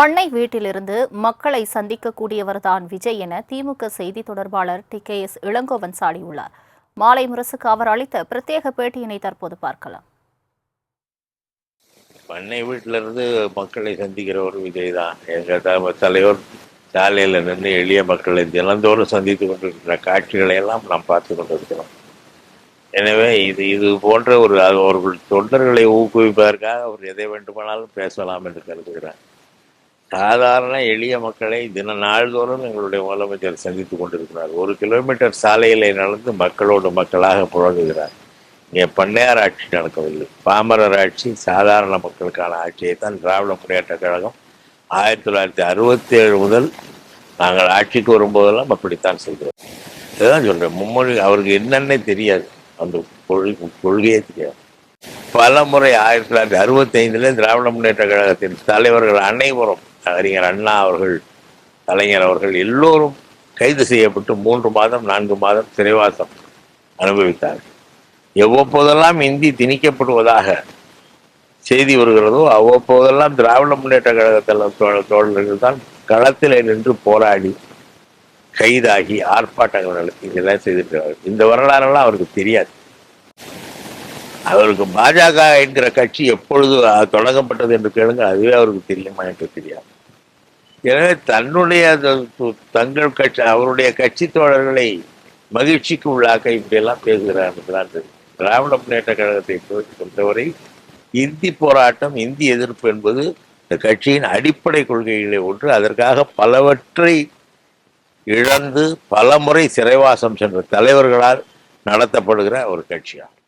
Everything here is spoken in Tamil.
பண்ணை வீட்டிலிருந்து மக்களை சந்திக்கக்கூடியவர்தான் விஜய் என திமுக செய்தி தொடர்பாளர் டி கே எஸ் இளங்கோவன் சாடியுள்ளார். மாலை முரசுக்கு அவர் அளித்த பிரத்யேக பேட்டியினை தற்போது பார்க்கலாம். பண்ணை வீட்டிலிருந்து மக்களை சந்திக்கிற ஒரு விஜய் தான். எங்க தலைவர் சாலையில் நின்று எளிய மக்களை தினந்தோறும் சந்தித்து கொண்டிருக்கிற காட்சிகளை எல்லாம் நாம் பார்த்து கொண்டிருக்கிறோம். எனவே இது இது போன்ற ஒரு அவர்கள் தொண்டர்களை ஊக்குவிப்பதற்காக அவர் எதை வேண்டுமானாலும் பேசலாம் என்று கருதுகிறேன் சாதாரண எளிய மக்களை தின நாள்தோறும் எங்களுடைய முதலமைச்சர் சந்தித்துக் கொண்டிருக்கிறார். ஒரு கிலோமீட்டர் சாலையில் நடந்து மக்களோடு மக்களாக புழங்குகிறார். இங்கே பண்ணையார் ஆட்சி நடக்கவில்லை. பாமரர் ஆட்சி சாதாரண மக்களுக்கான ஆட்சியை தான் திராவிட முன்னேற்ற கழகம் ஆயிரத்தி தொள்ளாயிரத்தி அறுபத்தி ஏழு முதல் நாங்கள் ஆட்சிக்கு வரும்போதெல்லாம் அப்படித்தான் செய்கிறோம். இதுதான் சொல்கிறேன் மும்மொழி அவருக்கு என்னன்னே தெரியாது. அந்த கொள்கை கொள்கையே தெரியாது. பல முறை ஆயிரத்தி தொள்ளாயிரத்தி அறுபத்தி திராவிட முன்னேற்ற கழகத்தின் தலைவர்கள் அனைவரும் அறிஞர் அண்ணா அவர்கள் கலைஞர் அவர்கள் எல்லோரும் கைது செய்யப்பட்டு மூன்று மாதம் நான்கு மாதம் சிறைவாசம் அனுபவித்தார்கள். எவ்வப்போதெல்லாம் இந்தி திணிக்கப்படுவதாக செய்தி வருகிறதோ அவ்வப்போதெல்லாம் திராவிட முன்னேற்ற கழகத்தில் தோழர்கள் தான் களத்தில் நின்று போராடி கைதாகி ஆர்ப்பாட்டங்கள் நடத்தி இதெல்லாம் செய்திருக்கிறார்கள். இந்த வரலாறுலாம் அவருக்கு தெரியாது. அவருக்கு பாஜக என்கிற கட்சி எப்பொழுது தொடங்கப்பட்டது என்று கேளுங்க அதுவே அவருக்கு தெரியுமா என்று தெரியாது. எனவே தன்னுடைய தங்கள் கட்சி அவருடைய கட்சி தோழர்களை மகிழ்ச்சிக்கு உள்ளாக்க இப்படியெல்லாம் பேசுகிறார் என்றுதான் தெரியும். திராவிட முன்னேற்ற கழகத்தை பொறுத்தவரை இந்தி போராட்டம் இந்தி எதிர்ப்பு என்பது இந்த கட்சியின் அடிப்படை கொள்கைகளை ஒன்று. அதற்காக பலவற்றை இழந்து பலமுறை சிறைவாசம் சென்ற தலைவர்களால் நடத்தப்படுகிற ஒரு கட்சியாகும்.